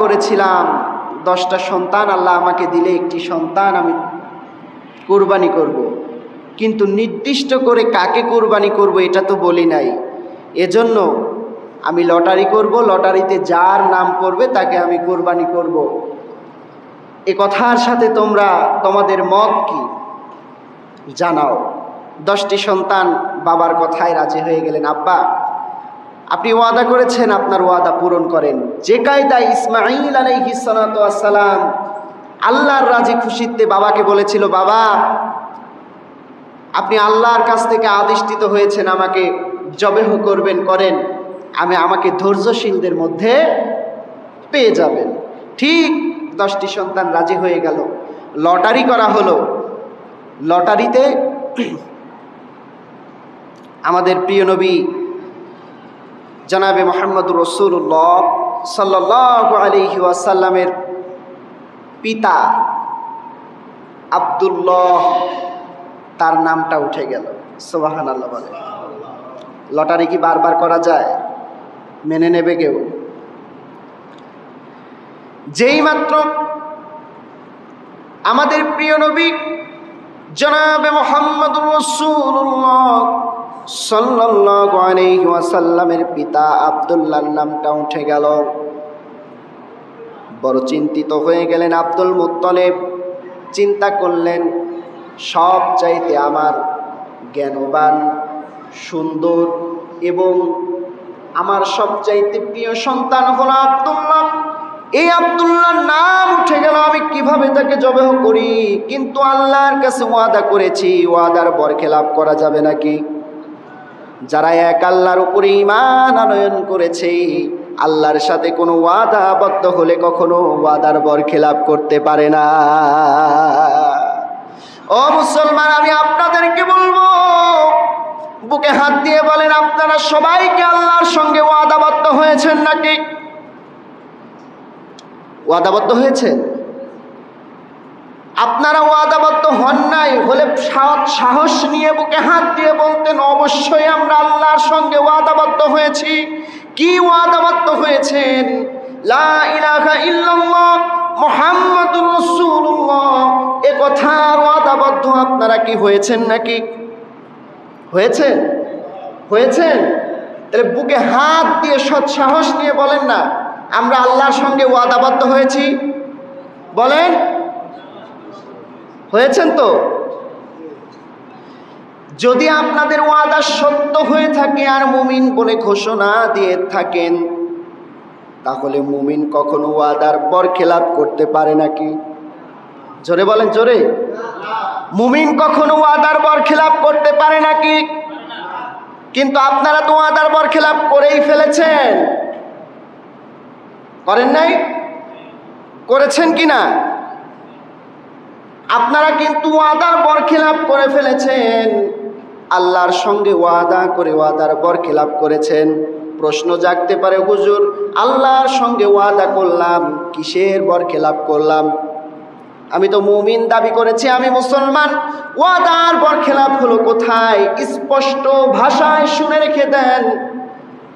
করেছিলাম। দশটা সন্তান, আল্লাহ আমাকে দিলে একটি সন্তান, আমি কোরবানি করব। কিন্তু নির্দিষ্ট করে কাকে কোরবানি করব এটা তো বলি নাই। এজন্য আমি লটারি করব, লটারিতে যার নাম পড়বে তাকে আমি কোরবানি করব। এ কথার সাথে তোমরা, তোমাদের মত কি? জানাও। দশটি সন্তান বাবার কথায় রাজি হয়ে গেলেন। আব্বা আপনি ওয়াদা করেছেন, আপনার ওয়াদা পূরণ করেন। যে কায়দায় ইসমাইল আলাইহি সালাম আল্লাহর রাজি খুশিতে বাবাকে বলেছিল, বাবা, আপনি আল্লাহর কাছ থেকে আদিষ্টিত হয়েছেন, আমাকে জবেহ করবেন, করেন। আমি আমাকে ধৈর্যশীলদের মধ্যে পেয়ে যাবেন। ঠিক দশটি সন্তান রাজি হয়ে গেল। লটারি করা হলো। লটারিতে আমাদের প্রিয় নবী জনাবে মোহাম্মদ রসুল্লাহ সাল্লাহ আলহি ওয়াসাল্লামের পিতা আবদুল্লাহ, তার নামটা উঠে গেল। সোবাহান আল্লাহ বলে। লটারি কি বারবার করা যায়? মেনে নেবে কেউ? যেই মাত্র আমাদের প্রিয় নবী জনাবে মোহাম্মদ রসুল্লাহ ওয়াসাল্লামের পিতা আব্দুল্লাহর নামটা উঠে গেল। বড় চিন্তিত হয়ে গেলেন আব্দুল মুত্তলেব। চিন্তা করলেন, সব চাইতে আমার জ্ঞানবান, সুন্দর এবং আমার সবচাইতে প্রিয় সন্তান হলো আব্দুল্লাহ। এই আব্দুল্লাহর নাম উঠে গেল, আমি কীভাবে তাকে জবেহ করি? কিন্তু আল্লাহর কাছে ওয়াদা করেছি, ওয়াদার বরখেলাপ করা যাবে নাকি? যারা এক আল্লাহর উপরে ইমান আনয়ন করেছে, আল্লাহর সাথে কোনো ওয়াদাবদ্ধ হলে কখনো ওয়াদার বর বরখেলাপ করতে পারে না। ও মুসলমান, আমি আপনাদেরকে বলব, বুকে হাত দিয়ে বলেন, আপনারা সবাইকে আল্লাহর সঙ্গে ওয়াদাবদ্ধ হয়েছেন নাকি? ওয়াদাবদ্ধ হয়েছেন? আপনারা ওয়াদাবদ্ধ হন নাই, হলে সাহস নিয়ে বুকে হাত দিয়ে বলতেন, অবশ্যই আমরা আল্লাহর সঙ্গে ওয়াদাবদ্ধ হয়েছি। কি ওয়াদাবদ্ধ হয়েছেন? লা ইলাহা ইল্লাল্লাহ, মুহাম্মাদুর রাসূলুল্লাহ। এ কথার ওয়াদাবদ্ধ আপনারা কি হয়েছেন নাকি? হয়েছেন হয়েছেন তাহলে বুকে হাত দিয়ে সৎ সাহস নিয়ে বলেন না, আমরা আল্লাহর সঙ্গে ওয়াদাবদ্ধ হয়েছি। বলেন হয়েছেন তো? যদি আপনাদের ওয়াদা সত্য হয়ে থাকে আর মুমিন বলে ঘোষণা দিয়ে থাকেন, তাহলে মুমিন কখনো ওয়াদার পর খেলাপ করতে পারে নাকি? জোরে বলেন, জোরে। মুমিন কখনো ওয়াদার বর খেলাপ করতে পারে নাকি? কিন্তু আপনারা তো ওয়াদার বর খেলাপ করেই ফেলেছেন। করেন নাই? করেছেন কি না? আপনারা কিন্তু ওয়াদার বরখিলাপ করে ফেলেছেন। আল্লাহর সঙ্গে ওয়াদা করে ওয়াদার বরখিলাপ করেছেন। প্রশ্ন জাগতে পারে, হুজুর, আল্লাহর সঙ্গে ওয়াদা করলাম, কিসের বরখেলাপ করলাম? আমি তো মুমিন দাবি করেছি, আমি মুসলমান। ওয়াদার বরখেলাপ হলো কোথায়? স্পষ্ট ভাষায় শুনে রেখে দেন।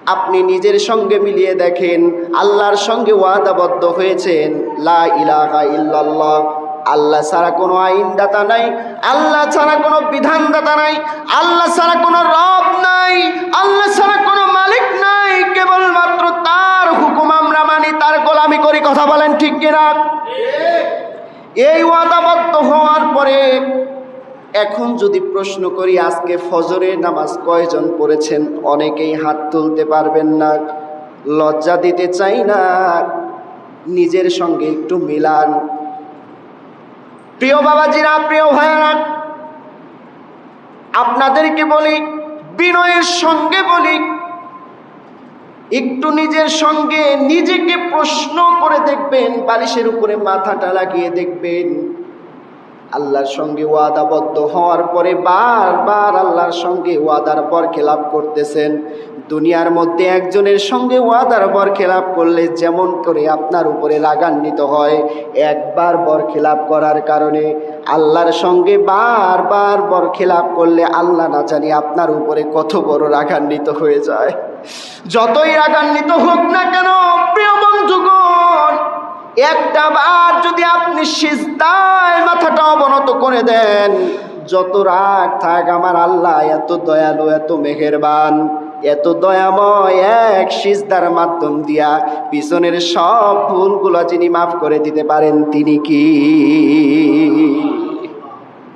আপনি নিজের সঙ্গে মিলিয়ে দেখেন, আল্লাহর সঙ্গে ওয়াদাবদ্ধ হয়েছেন। লা ইলাহা ইল্লাল্লাহ। আল্লাহ ছাড়া কোনো আইনদাতা নাই, আল্লাহ ছাড়া কোনো বিধানদাতা নাই, আল্লাহ ছাড়া কোনো রব নাই, আল্লাহ ছাড়া কোনো মালিক নাই, কেবলমাত্র তার হুকুম আমরা মানি, তার গোলামি করি, কথা বলেন ঠিক কিনা? এই ওয়াদাবদ্ধ হওয়ার পরে এখন যদি প্রশ্ন করি, আজকে ফজরে নামাজ কয়জন পড়েছেন? অনেকেই হাত তুলতে পারবেন না, লজ্জা দিতে চাই না, নিজের সঙ্গে একটু মিলান। প্রিয় বাবাজিরা, প্রিয় ভাইয়ারা, আপনাদেরকে বলি, বিনয়ের সঙ্গে বলি, একটু নিজের সঙ্গে নিজেকে প্রশ্ন করে দেখবেন, বালিশের উপরে মাথাটা লাগিয়ে দেখবেন। আল্লাহর সঙ্গে ওয়াদাবদ্ধ হওয়ার পরে বারবার আল্লাহর সঙ্গে ওয়াদার পর খেলাপ করতেছেন। দুনিয়ার মধ্যে একজনের সঙ্গে ওয়াদার বর খেলাপ করলে যেমন করে আপনার উপরে রাগান্বিত হয়, একবার বর খেলাপ করার কারণে আল্লাহর সঙ্গে বারবার বর খেলাপ করলে আল্লাহ না জানি আপনার উপরে কত বড় রাগান্বিত হয়ে যায়। যতই রাগান্বিত হোক না কেন, প্রিয় বন্ধুগণ, একটা বার যদি আপনি সিজদায় মাথাটা অবনত করে দেন, যত রাগ থাক আমার আল্লাহ, এত দয়ালু, এত মেহেরবান। এত দয়াময় এক সিজদার মাধ্যম দিয়া পিছনের সব ভুলগুলো যিনি মাফ করে দিতে পারেন তিনি কি?